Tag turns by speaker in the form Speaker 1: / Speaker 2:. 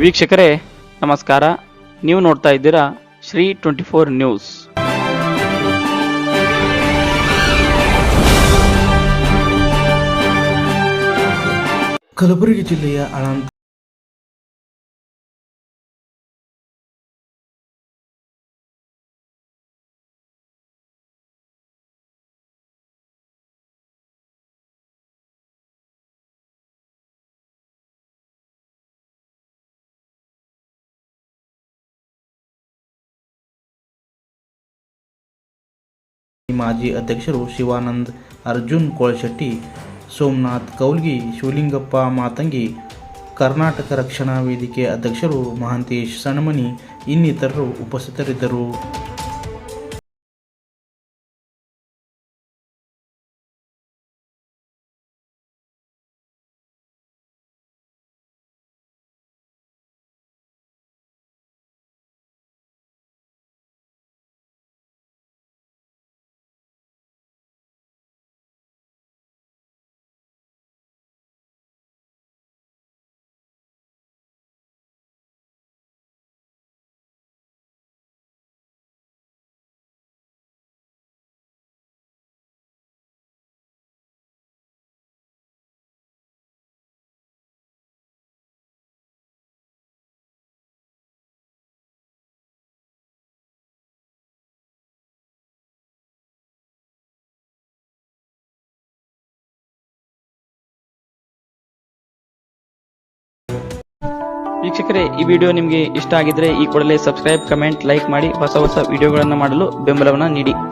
Speaker 1: ವೀಕ್ಷಕರೇ ನಮಸ್ಕಾರ. ನೀವು ನೋಡ್ತಾ ಇದ್ದೀರಾ Shri twenty four news.
Speaker 2: Kalaburagi ಜಿಲ್ಲೆಯ ಅನಂತ ಮಾಜಿ ಅಧ್ಯಕ್ಷರು ಶಿವಾನಂದ್, ಅರ್ಜುನ್ ಕೋಳಶೆಟ್ಟಿ, ಸೋಮನಾಥ್ ಕೌಲ್ಗಿ, ಶಿವಲಿಂಗಪ್ಪ ಮಾತಂಗಿ, ಕರ್ನಾಟಕ ರಕ್ಷಣಾ ವೇದಿಕೆ ಅಧ್ಯಕ್ಷರು ಮಹಾಂತೇಶ್ ಸಣಮನಿ ಇನ್ನಿತರರು ಉಪಸ್ಥಿತರಿದ್ದರು.
Speaker 1: ವೀಕ್ಷಕರೇ, ಈ ವಿಡಿಯೋ ನಿಮಗೆ ಇಷ್ಟ ಆಗಿದ್ರೆ ಈ ಕೂಡಲೇ ಸಬ್ಸ್ಕ್ರೈಬ್ ಕಮೆಂಟ್ ಲೈಕ್ ಮಾಡಿ ಹೊಸ ಹೊಸ ವಿಡಿಯೋಗಳನ್ನು ಮಾಡಲು ಬೆಂಬಲವನ್ನು ನೀಡಿ.